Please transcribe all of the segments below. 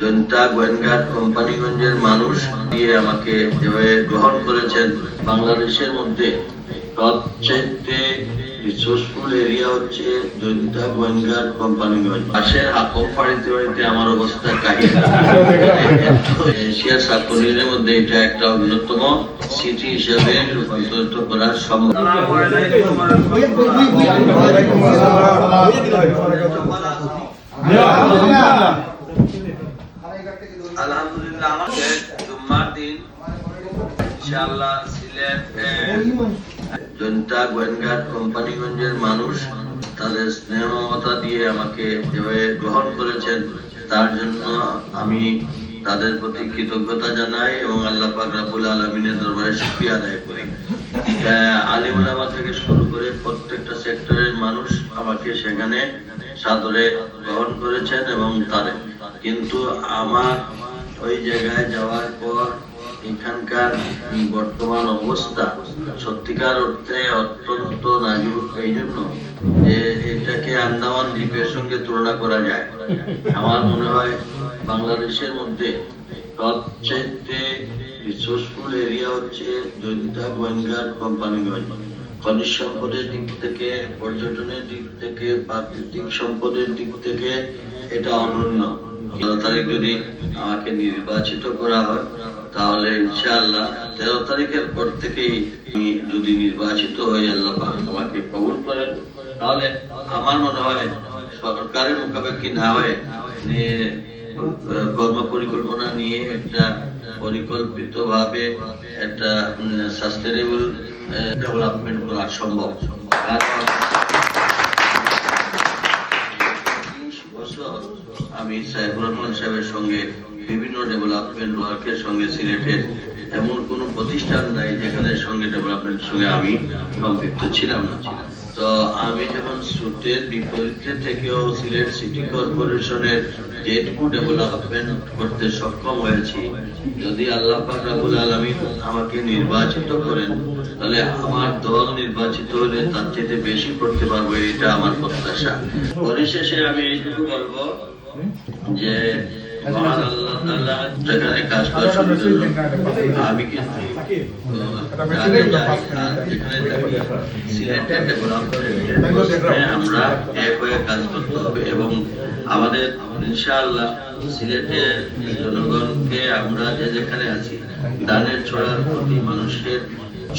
জনতা গোয়েনঘাট কোম্পানিগঞ্জের মানুষ দিয়ে আমাকে যেভাবে গ্রহণ করেছেন। বাংলাদেশের মধ্যে সবচেয়ে রিসোর্সফুল এরিয়া হচ্ছে জনতা গোয়েনঘাট কোম্পানিগঞ্জ। পাশের হাকম ফাড়িতে বাড়িতে আমার অবস্থা কাহিল এশিয়ার সাবকন্টিনেন্টের মধ্যে এটা একটা অন্যতম সিটি হিসেবে রূপান্তরিত করা সম্ভব। কোম্পানিগঞ্জের মানুষ তাদের দিয়ে আমাকে যেভাবে গ্রহণ করেছেন। তার জন্য আমি তাদের প্রতি কৃতজ্ঞতা জানাই এবং আল্লাহ পাক আলামিনের দরবারে শুকরিয়া আদায় করি। আলিম ওলামা থেকে শুরু করে প্রত্যেকটা সেক্টরের মানুষ আমাকে সেখানে সাদরে গ্রহণ করেছেন এবং তাদের কিন্তু আমার ওই জায়গায় যাওয়ার পর এখানকার বর্তমান অবস্থা সত্যিকার অর্থে অত্যন্ত নাজুক। এই জন্য যে এটাকে আন্দামান দ্বীপের সঙ্গে তুলনা করা যায়। আমার মনে হয় বাংলাদেশের মধ্যে সবচেয়ে রিসোর্সফুল এরিয়া হচ্ছে জয়িতা গোয়েনঘাট কোম্পানিগঞ্জ খনিজ সম্পদের দিক থেকে, পর্যটনের দিক থেকে প্রাকৃতিক সম্পদের দিক থেকে এটা অনন্য। তেরো তারিখ যদি আমাকে নির্বাচিত করা হয়, তাহলে ইনশাআল্লাহ তেরো তারিখের পর থেকেই আমি যদি নির্বাচিত হই, আল্লাহ আমাকে কবুল করেন। তাহলে আমার মনে হয় সরকারের মুখাপেক্ষি না হয়ে কর্ম পরিকল্পনা নিয়ে একটা পরিকল্পিত ভাবে একটা সাস্টেনেবল ডেভেলপমেন্ট করা সম্ভব। আমি সাইফুর রহমান সাহেবের সঙ্গে বিভিন্ন ডেভেলপমেন্ট ওয়ার্কের সঙ্গে সিলেটের এমন কোনো প্রতিষ্ঠান নাই যেখানে সঙ্গে ডেভেলপমেন্ট সঙ্গে আমি সম্পৃক্ত ছিলাম না। তো আমি যখন সুটের বিপরীতে থেকেও সিলেট সিটি কর্পোরেশনের যেটুকু ডেভেলপমেন্ট করতে সক্ষম হয়েছি, যদি আল্লাহ পাক রাব্বুল আলামিন আমাকে নির্বাচিত করেন, তাহলে আমার দল নির্বাচিত হলে তার চেয়ে বেশি করতে পারব এটা আমার প্রত্যাশা। পরিশেষে আমি এইটুকু বলব যে আমি কিন্তু আমরা এক হয়ে কাজ করতে হবে এবং আমাদের ইনশাআল্লাহ সিলেটের জনগণকে আমরা যে যেখানে আছি দানের ছড়ার প্রতি মানুষের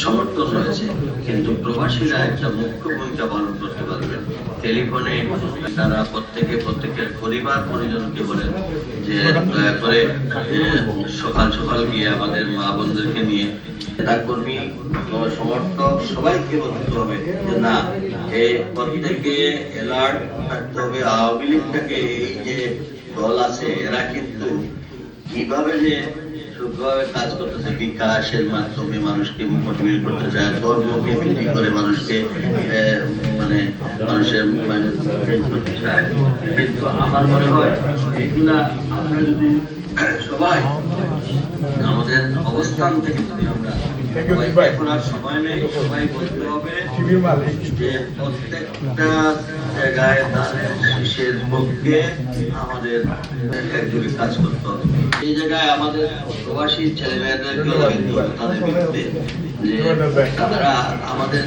সমর্থন রয়েছে, কিন্তু প্রবাসীরা একটা মুখ্য ভূমিকা পালন করতে পারবেন টেলিফোনে তারা প্রত্যেকে, প্রত্যেকের পরিবার পরিজনকে বলেন যে, দয়া করে সকাল সকাল গিয়ে আমাদের মা বোনদেরকে নিয়ে নেতা কর্মী সমর্থক সবাইকে বলতে হবে যে, না এই প্রত্যেকে অ্যালার্ট থাকতে হবে। আওয়ামী লীগটাকে এই যে দল আছে, এরা কিন্তু কীভাবে যে সূক্ষ্মভাবে কাজ করতেছে বিকাশের মাধ্যমে মানুষকে মোটিভেট করতে চায় ধর্মকে ভিত্তি করে মানুষকে মানে মানুষের মানে করতে চায়। কিন্তু আমার মনে হয় এগুলা আমরা যদি সবাই আমাদের অবস্থান থেকে যদি আমরা এখন আর সময় নেই সবাই বলতে হবে যে প্রত্যেকটা জায়গায় তার শিশের পক্ষে আমাদের কাজ করতে হবে। এই জায়গায় আমাদের প্রবাসী ছেলে মেয়েদেরকে তাদের বিরুদ্ধে যে তারা আমাদের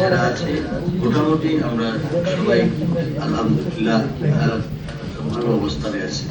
যারা আছে, মোটামুটি আমরা সবাই আলহামদুলিল্লাহ ভালো অবস্থানে আছি।